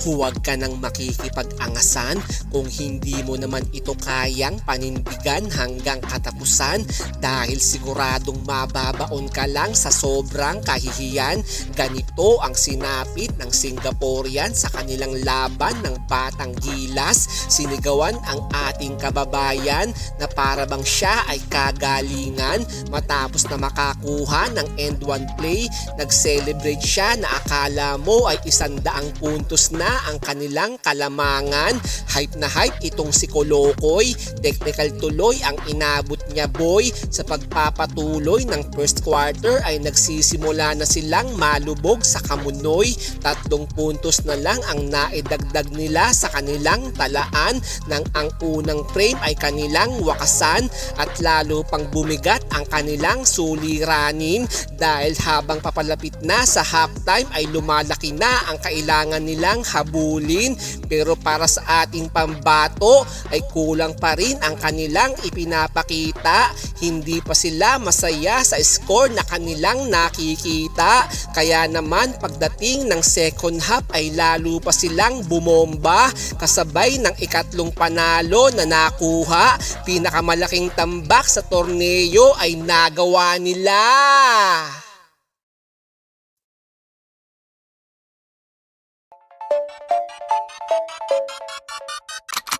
Huwag ka nang makikipag-angasan kung hindi mo naman ito kayang panindigan hanggang katapusan dahil siguradong mababaon ka lang sa sobrang kahihiyan. Ganito ang sinapit ng Singaporean sa kanilang laban ng batang gilas. Sinigawan ang ating kababayan na para bang siya ay kagalingan matapos na makakuha ng end one play. Nag-celebrate siya na akala mo ay isandaang puntos na ang kanilang kalamangan. Hype na hype itong si Kolokoy. Technical tuloy ang inabot niya boy. Sa pagpapatuloy ng first quarter ay nagsisimula na silang malubog sa Kamunoy. Tatlong puntos na lang ang naidagdag nila sa kanilang talaan nang ang unang frame ay kanilang wakasan at lalo pang bumigat ang kanilang suliranin dahil habang papalapit na sa halftime ay lumalaki na ang kailangan nilang habulin. Pero para sa ating pambato ay kulang pa rin ang kanilang ipinapakita. Hindi pa sila masaya sa score na kanilang nakikita. Kaya naman pagdating ng second half ay lalo pa silang bumomba kasabay ng ikatlong panalo na nakuha. Pinakamalaking tambak sa torneo ay nagawa nila あっ!